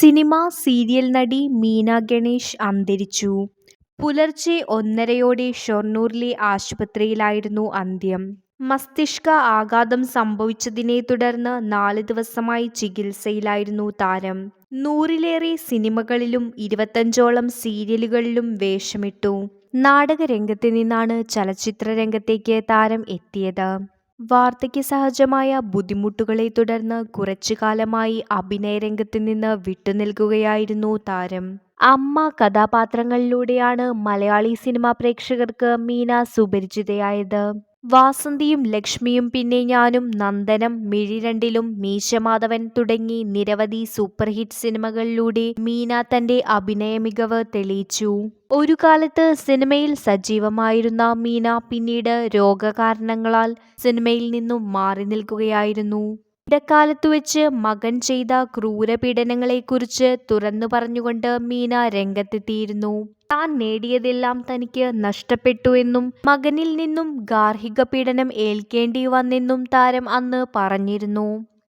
Cinema serial നടി മീന ഗണേഷ് അന്തരിച്ചു. പുലർച്ചെ ഒന്നരയോടെ ഷൊർണൂരിലെ ആശുപത്രിയിലായിരുന്നു അന്ത്യം. മസ്തിഷ്ക ആഘാതം സംഭവിച്ചതിനെ തുടർന്ന് നാല് ദിവസമായി ചികിത്സയിലായിരുന്നു താരം. നൂറിലേറെ സിനിമകളിലും ഇരുപത്തഞ്ചോളം സീരിയലുകളിലും വേഷമിട്ടു. നാടകരംഗത്ത് നിന്നാണ് ചലച്ചിത്ര ചലച്ചിത്രരംഗത്തേക്ക് താരം എത്തിയത്. വാർദ്ധക്യസഹജമായ ബുദ്ധിമുട്ടുകളെ തുടർന്ന് കുറച്ചു കാലമായി അഭിനയരംഗത്ത് നിന്ന് വിട്ടുനിൽക്കുകയായിരുന്നു താരം. അമ്മ കഥാപാത്രങ്ങളിലൂടെയാണ് മലയാളി സിനിമാ പ്രേക്ഷകർക്ക് മീന സുപരിചിതയായത്. വാസന്തിയും ലക്ഷ്മിയും പിന്നെ ഞാനും നന്ദനം മിഴിരണ്ടിലും മീശമാധവൻ തുടങ്ങി നിരവധി സൂപ്പർഹിറ്റ് സിനിമകളിലൂടെ മീന തന്റെ അഭിനയ മികവ് തെളിയിച്ചു. ഒരു കാലത്ത് സിനിമയിൽ സജീവമായിരുന്ന മീന പിന്നീട് രോഗകാരണങ്ങളാൽ സിനിമയിൽ നിന്നും മാറിനിൽക്കുകയായിരുന്നു. ഇടക്കാലത്തുവച്ച് മകൻ ചെയ്ത ക്രൂരപീഡനങ്ങളെക്കുറിച്ച് തുറന്നു പറഞ്ഞുകൊണ്ട് മീന രംഗത്തെത്തിയിരുന്നു. താൻ നേടിയതെല്ലാം തനിക്ക് നഷ്ടപ്പെട്ടു എന്നും മകനിൽ നിന്നും ഗാർഹിക പീഡനം ഏൽക്കേണ്ടി വന്നെന്നും താരം അന്ന് പറഞ്ഞിരുന്നു.